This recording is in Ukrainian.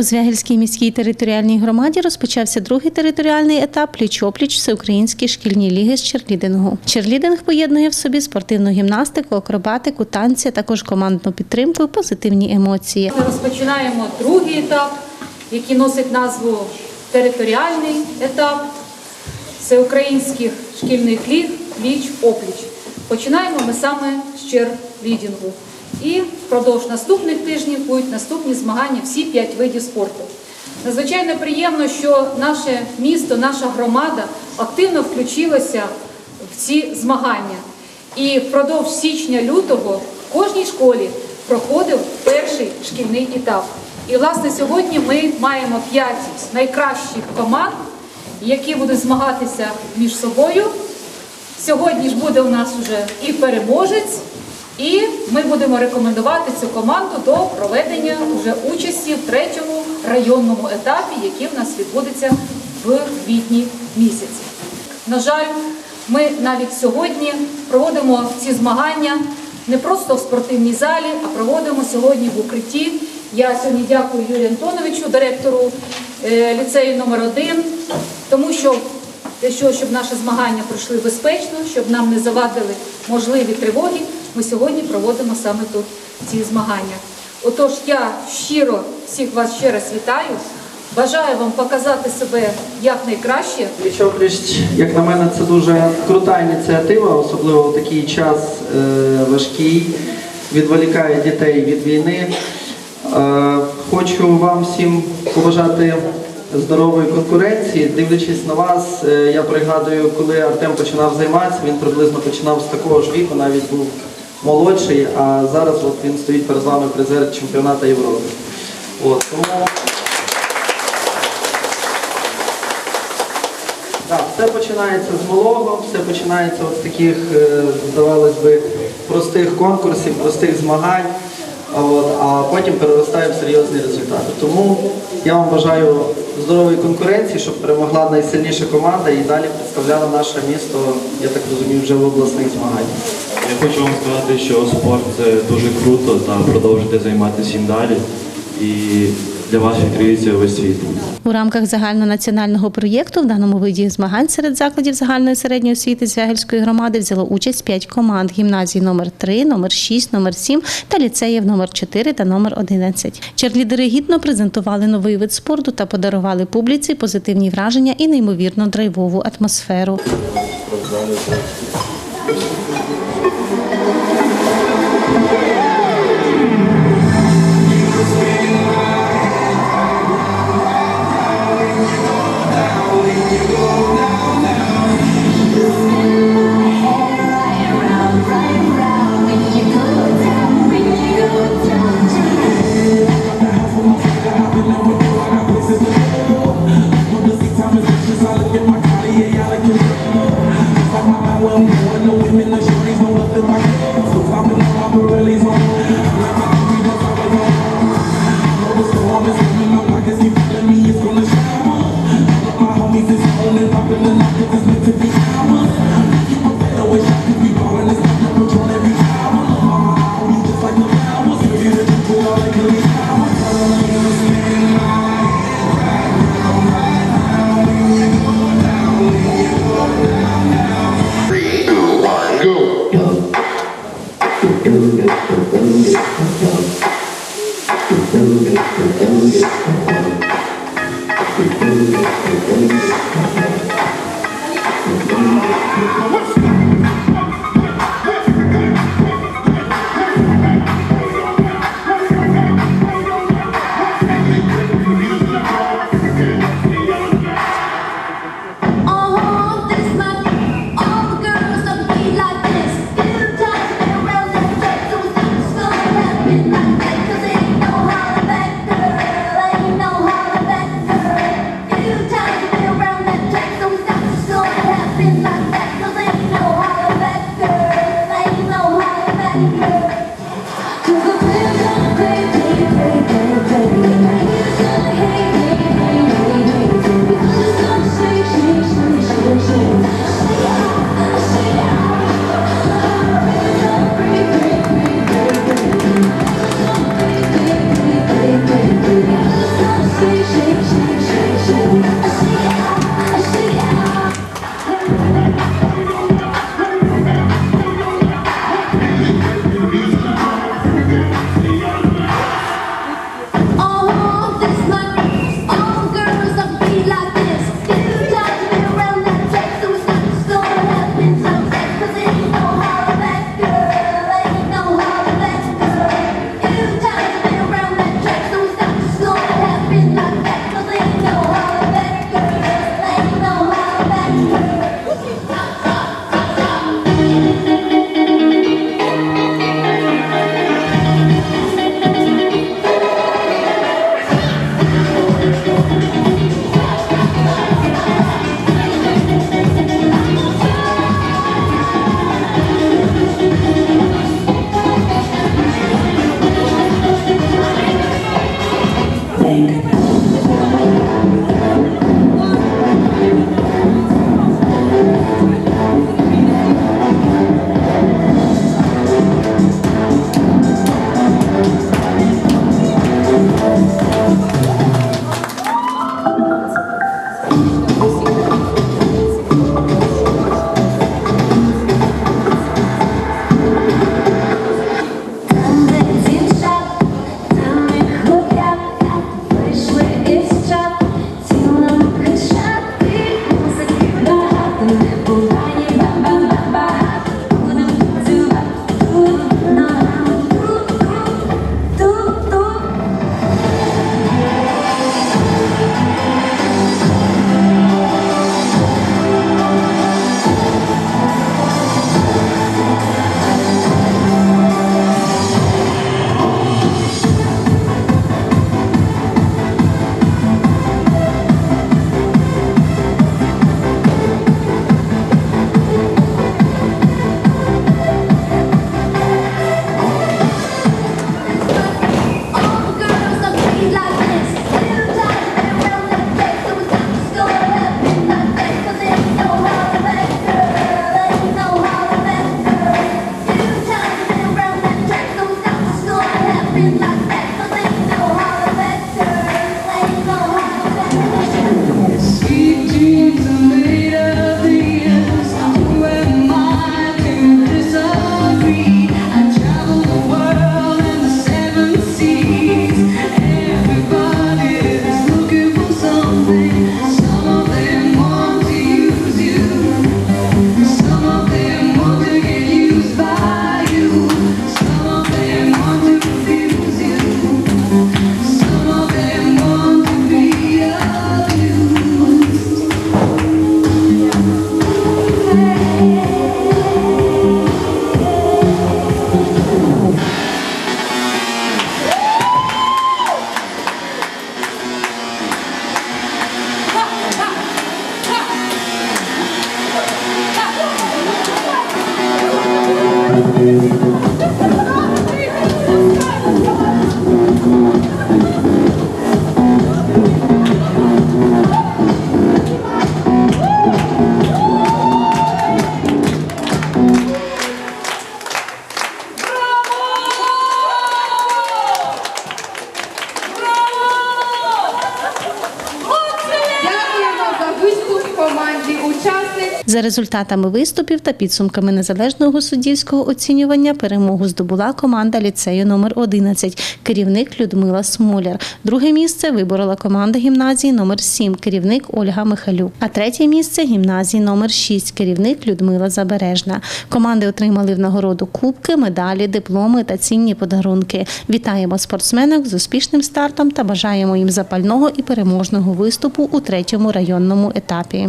У Звягельській міській територіальній громаді розпочався другий територіальний етап пліч-опліч Всеукраїнській шкільній ліги з черлідингу. Черлідинг поєднує в собі спортивну гімнастику, акробатику, танці, також командну підтримку позитивні емоції. Ми розпочинаємо другий етап, який носить назву територіальний етап всеукраїнських шкільних ліг пліч опліч. Починаємо ми саме з черлідінгу. І впродовж наступних тижнів будуть наступні змагання всі п'ять видів спорту. Надзвичайно приємно, що наше місто, наша громада активно включилася в ці змагання. І впродовж січня-лютого в кожній школі проходив перший шкільний етап. І, власне, сьогодні ми маємо п'ять найкращих команд, які будуть змагатися між собою. Сьогодні ж буде у нас вже і переможець, і ми будемо рекомендувати цю команду до проведення вже участі в третьому районному етапі, який в нас відбудеться в квітні місяці. На жаль, ми навіть сьогодні проводимо ці змагання не просто в спортивній залі, а проводимо сьогодні в укритті. Я сьогодні дякую Юрію Антоновичу, директору е, ліцею номер 1 тому що для щоб наші змагання пройшли безпечно, щоб нам не завадили можливі тривоги, ми сьогодні проводимо саме тут ці змагання. Отож, я щиро всіх вас ще раз вітаю. Бажаю вам показати себе якнайкраще. Пліч-опліч, як на мене, це дуже крута ініціатива, особливо в такий час е, важкий, відволікає дітей від війни. Е, хочу вам всім побажати здорової конкуренції. Дивлячись на вас, е, я пригадую, коли Артем починав займатися, він приблизно починав з такого ж віку, навіть був молодший, а зараз от він стоїть перед вами призер чемпіонату Європи. От, тому Так, все починається з малого, все починається з таких, е, здавалось би, простих конкурсів, простих змагань, от, а потім переростає в серйозні результати. Тому я вам бажаю здорової конкуренції, щоб перемогла найсильніша команда і далі представляла наше місто, я так розумію, вже в обласних змаганнях. Я хочу вам сказати, що спорт це дуже круто та продовжуйте займатися їм далі. І для вас відкриється весь світ. У рамках загальнонаціонального проєкту в даному виді змагань серед закладів загальної середньої освіти Звягельської громади взяло участь п'ять команд гімназій номер 3, номер 6, номер 7 та ліцеїв номер 4 та номер 11. Черлідери гідно презентували новий вид спорту та подарували публіці позитивні враження і неймовірно драйвову атмосферу. do this, to do this, to do this, to do this, to do this, to do this. За результатами виступів та підсумками незалежного суддівського оцінювання перемогу здобула команда ліцею номер 11 керівник Людмила Смоляр. Друге місце виборола команда гімназії номер 7 керівник Ольга Михалюк. А третє місце гімназії номер 6 керівник Людмила Забережна. Команди отримали в нагороду кубки, медалі, дипломи та цінні подарунки. Вітаємо спортсменок з успішним стартом та бажаємо їм запального і переможного виступу у третьому районному етапі.